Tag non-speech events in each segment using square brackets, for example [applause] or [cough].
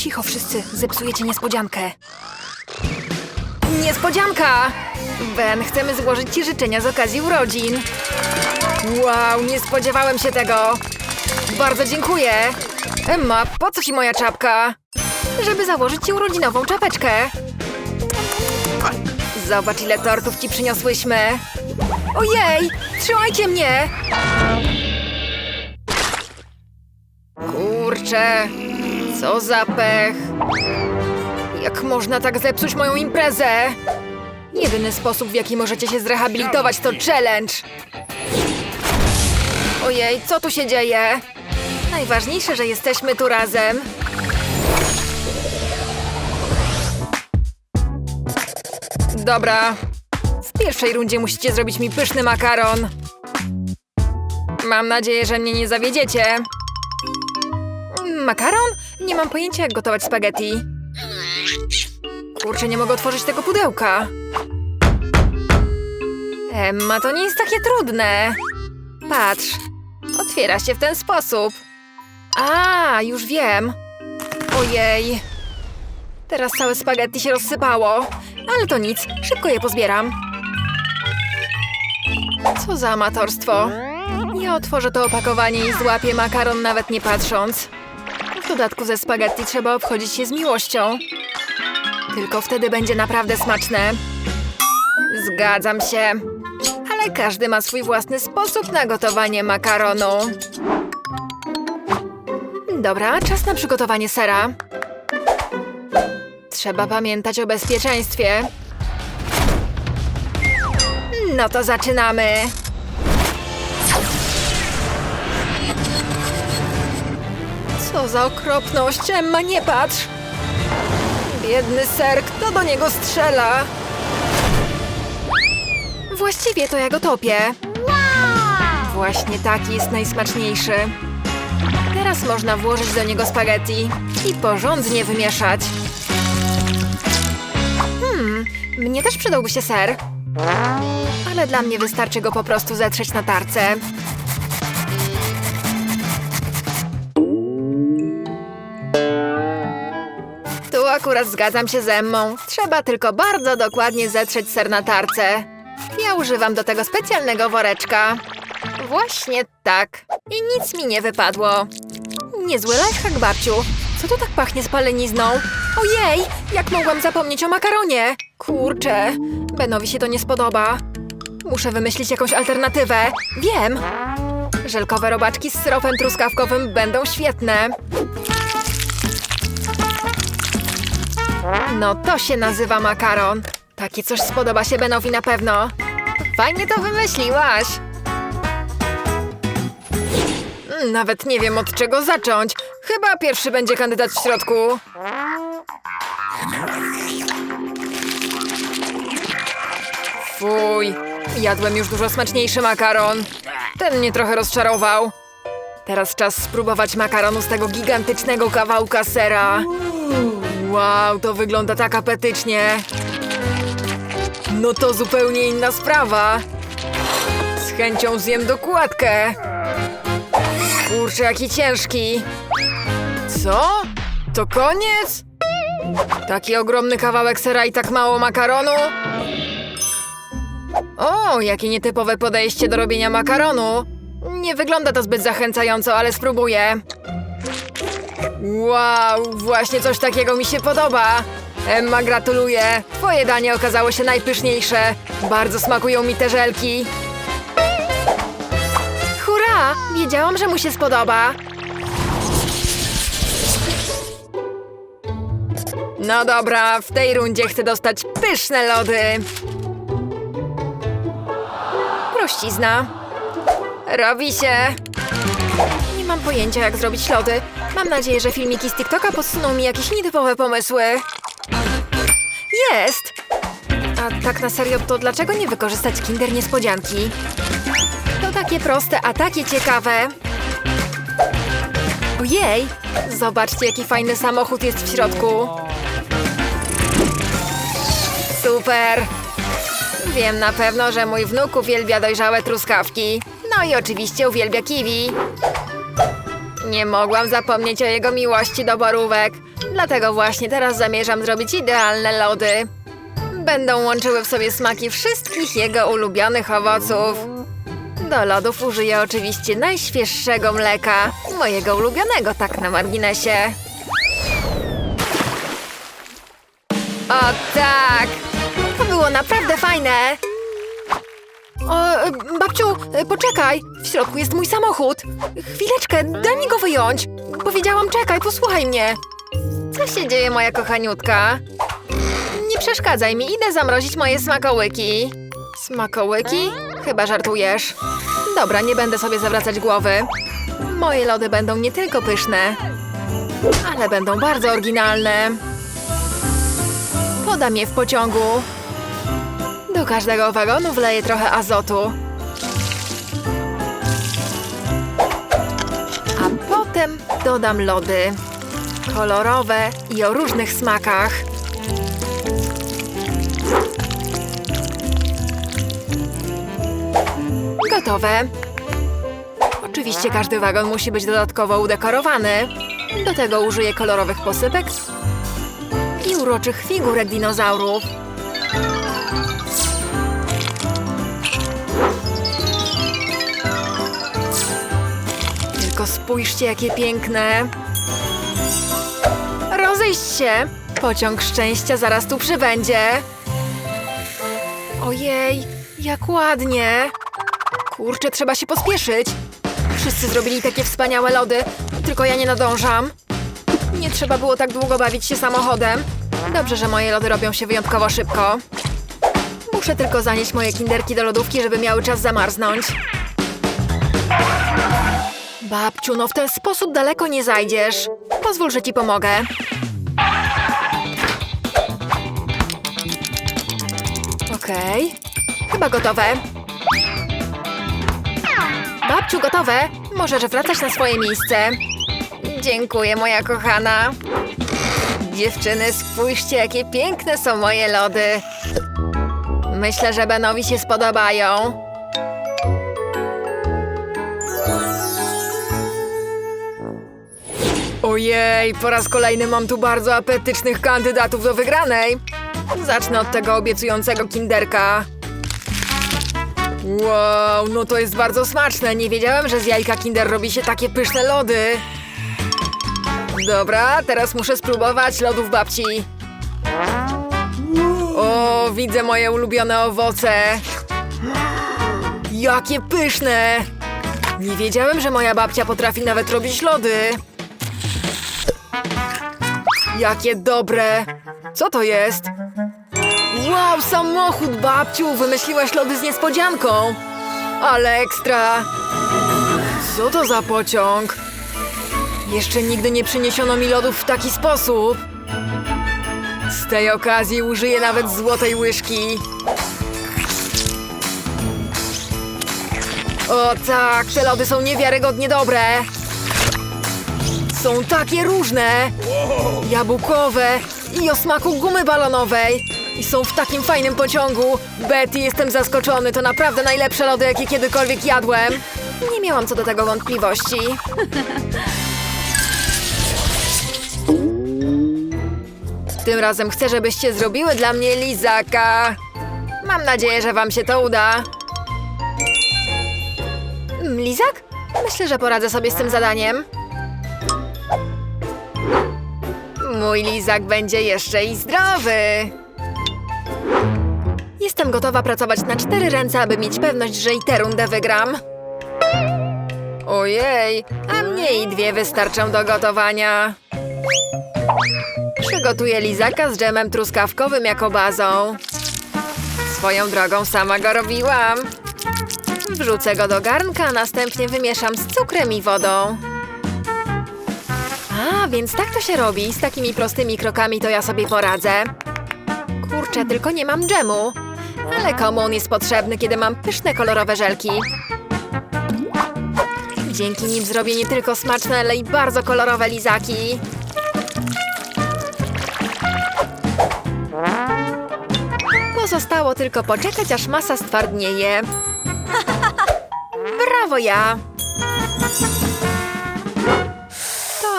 Cicho wszyscy, zepsujecie niespodziankę. Niespodzianka! Ben, chcemy złożyć ci życzenia z okazji urodzin. Wow, nie spodziewałem się tego. Bardzo dziękuję. Emma, po co ci moja czapka? Żeby założyć ci urodzinową czapeczkę. Zobacz, ile tortów ci przyniosłyśmy. Ojej, trzymajcie mnie! Kurczę, co za pech. Jak można tak zepsuć moją imprezę? Jedyny sposób, w jaki możecie się zrehabilitować, to challenge. Ojej, co tu się dzieje? Najważniejsze, że jesteśmy tu razem. Dobra. W pierwszej rundzie musicie zrobić mi pyszny makaron. Mam nadzieję, że mnie nie zawiedziecie. Makaron? Nie mam pojęcia, jak gotować spaghetti. Kurczę, nie mogę otworzyć tego pudełka. Emma, to nie jest takie trudne. Patrz. Otwiera się w ten sposób. A, już wiem. Ojej. Teraz całe spaghetti się rozsypało. Ale to nic, szybko je pozbieram. Co za amatorstwo. Ja otworzę to opakowanie i złapię makaron nawet nie patrząc. Dodatku ze spaghetti trzeba obchodzić się z miłością. Tylko wtedy będzie naprawdę smaczne. Zgadzam się. Ale każdy ma swój własny sposób na gotowanie makaronu. Dobra, czas na przygotowanie sera. Trzeba pamiętać o bezpieczeństwie. No to zaczynamy. Co za okropność, Emma, nie patrz! Biedny ser, kto do niego strzela? Właściwie to ja go topię. Właśnie taki jest najsmaczniejszy. Teraz można włożyć do niego spaghetti i porządnie wymieszać. Hmm, mnie też przydałby się ser. Ale dla mnie wystarczy go po prostu zetrzeć na tarce. Akurat zgadzam się z Emmą. Trzeba tylko bardzo dokładnie zetrzeć ser na tarce. Ja używam do tego specjalnego woreczka. Właśnie tak. I nic mi nie wypadło. Niezły lifehack, babciu. Co tu tak pachnie spalenizną? Ojej, jak mogłam zapomnieć o makaronie? Kurczę, Benowi się to nie spodoba. Muszę wymyślić jakąś alternatywę. Wiem! Żelkowe robaczki z syropem truskawkowym będą świetne. No to się nazywa makaron. Takie coś spodoba się Benowi na pewno. Fajnie to wymyśliłaś. Mm, Nawet nie wiem od czego zacząć. Chyba pierwszy będzie kandydat w środku. Fuj, jadłem już dużo smaczniejszy makaron. Ten mnie trochę rozczarował. Teraz czas spróbować makaronu z tego gigantycznego kawałka sera. Wow, to wygląda tak apetycznie. No to zupełnie inna sprawa. Z chęcią zjem dokładkę. Kurczę, jaki ciężki. Co? To koniec? Taki ogromny kawałek sera i tak mało makaronu? O, jakie nietypowe podejście do robienia makaronu. Nie wygląda to zbyt zachęcająco, ale spróbuję. Wow, właśnie coś takiego mi się podoba. Emma, gratuluję. Twoje danie okazało się najpyszniejsze. Bardzo smakują mi te żelki. Hurra! Wiedziałam, że mu się spodoba. No dobra, w tej rundzie chcę dostać pyszne lody. Prościzna. Robi się. Mam pojęcia, jak zrobić lody. Mam nadzieję, że filmiki z TikToka podsuną mi jakieś nietypowe pomysły. Jest! A tak na serio, to dlaczego nie wykorzystać Kinder Niespodzianki? To takie proste, a takie ciekawe. Ojej! Zobaczcie, jaki fajny samochód jest w środku. Super! Wiem na pewno, że mój wnuk uwielbia dojrzałe truskawki. No i oczywiście uwielbia kiwi. Nie mogłam zapomnieć o jego miłości do borówek. Dlatego właśnie teraz zamierzam zrobić idealne lody. Będą łączyły w sobie smaki wszystkich jego ulubionych owoców. Do lodów użyję oczywiście najświeższego mleka. Mojego ulubionego, tak na marginesie. O tak! To było naprawdę fajne! O, babciu, poczekaj! W środku jest mój samochód! Chwileczkę, daj mi go wyjąć! Powiedziałam czekaj, posłuchaj mnie! Co się dzieje, moja kochaniutka? Nie przeszkadzaj mi, idę zamrozić moje smakołyki. Smakołyki? Chyba żartujesz. Dobra, nie będę sobie zawracać głowy. Moje lody będą nie tylko pyszne, ale będą bardzo oryginalne. Podam je w pociągu. Do każdego wagonu wleję trochę azotu. A potem dodam lody. Kolorowe i o różnych smakach. Gotowe. Oczywiście każdy wagon musi być dodatkowo udekorowany. Do tego użyję kolorowych posypek i uroczych figurek dinozaurów. Spójrzcie, jakie piękne. Rozejść się! Pociąg szczęścia zaraz tu przybędzie. Ojej, jak ładnie. Kurczę, trzeba się pospieszyć. Wszyscy zrobili takie wspaniałe lody, tylko ja nie nadążam. Nie trzeba było tak długo bawić się samochodem. Dobrze, że moje lody robią się wyjątkowo szybko. Muszę tylko zanieść moje kinderki do lodówki, żeby miały czas zamarznąć. Babciu, no w ten sposób daleko nie zajdziesz. Pozwól, że ci pomogę. Okej. Chyba gotowe. Babciu, gotowe. Możesz wracać na swoje miejsce. Dziękuję, moja kochana. Dziewczyny, spójrzcie, jakie piękne są moje lody. Myślę, że Benowi się spodobają. Ojej, po raz kolejny mam tu bardzo apetycznych kandydatów do wygranej. Zacznę od tego obiecującego kinderka. Wow, no to jest bardzo smaczne. Nie wiedziałem, że z jajka kinder robi się takie pyszne lody. Dobra, teraz muszę spróbować lodów babci. O, widzę moje ulubione owoce. Jakie pyszne! Nie wiedziałem, że moja babcia potrafi nawet robić lody. Jakie dobre! Co to jest? Wow, samochód, babciu! Wymyśliłaś lody z niespodzianką! Ale ekstra! Co to za pociąg? Jeszcze nigdy nie przyniesiono mi lodów w taki sposób. Z tej okazji użyję nawet złotej łyżki. O tak, te lody są niewiarygodnie dobre. Są takie różne. Jabłkowe i o smaku gumy balonowej. I są w takim fajnym pociągu. Betty, jestem zaskoczony. To naprawdę najlepsze lody, jakie kiedykolwiek jadłem. Nie miałam co do tego wątpliwości. [laughs] Tym razem chcę, żebyście zrobiły dla mnie lizaka. Mam nadzieję, że wam się to uda. Mm, Lizak? Myślę, że poradzę sobie z tym zadaniem. Mój lizak będzie jeszcze i zdrowy. Jestem gotowa pracować na cztery ręce, aby mieć pewność, że i tę rundę wygram. Ojej, a mnie i dwie wystarczą do gotowania. Przygotuję lizaka z dżemem truskawkowym jako bazą. Swoją drogą sama go robiłam. Wrzucę go do garnka, a następnie wymieszam z cukrem i wodą. A, więc tak to się robi. Z takimi prostymi krokami to ja sobie poradzę. Kurczę, tylko nie mam dżemu. Ale komu on jest potrzebny, kiedy mam pyszne kolorowe żelki? Dzięki nim zrobię nie tylko smaczne, ale i bardzo kolorowe lizaki. Pozostało tylko poczekać, aż masa stwardnieje. [laughs] Brawo ja!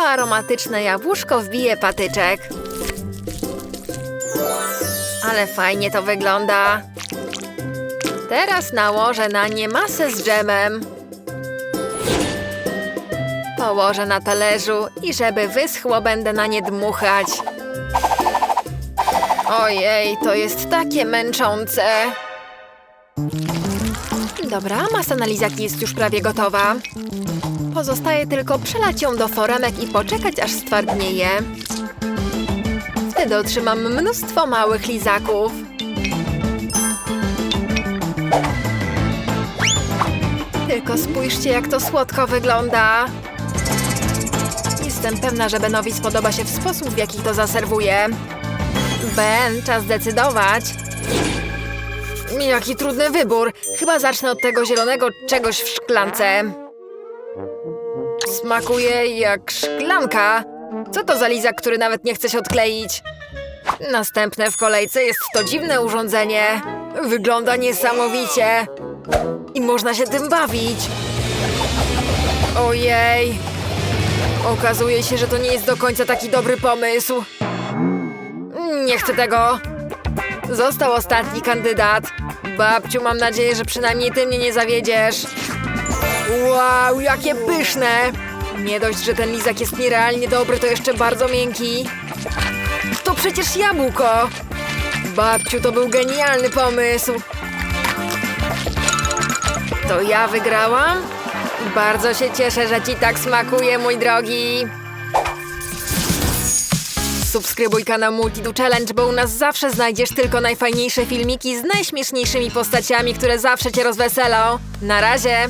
Aromatyczne jabłuszko wbije patyczek. Ale fajnie to wygląda. Teraz nałożę na nie masę z dżemem. Położę na talerzu i żeby wyschło, będę na nie dmuchać. Ojej, to jest takie męczące. Dobra, masa na lizaki jest już prawie gotowa. Pozostaje tylko przelać ją do foremek i poczekać, aż stwardnieje. Wtedy otrzymam mnóstwo małych lizaków. Tylko spójrzcie, jak to słodko wygląda. Jestem pewna, że Benowi spodoba się w sposób, w jaki to zaserwuję. Ben, czas decydować. Jaki trudny wybór. Chyba zacznę od tego zielonego czegoś w szklance. Smakuje jak szklanka. Co to za lizak, który nawet nie chce się odkleić? Następne w kolejce jest to dziwne urządzenie. Wygląda niesamowicie. I można się tym bawić. Ojej. Okazuje się, że to nie jest do końca taki dobry pomysł. Nie chcę tego. Został ostatni kandydat. Babciu, mam nadzieję, że przynajmniej ty mnie nie zawiedziesz. Wow, jakie pyszne! Nie dość, że ten lizak jest nierealnie dobry, to jeszcze bardzo miękki. To przecież jabłko! Babciu, to był genialny pomysł. To ja wygrałam? Bardzo się cieszę, że ci tak smakuje, mój drogi. Subskrybuj kanał Multidu Challenge, bo u nas zawsze znajdziesz tylko najfajniejsze filmiki z najśmieszniejszymi postaciami, które zawsze cię rozweselą. Na razie!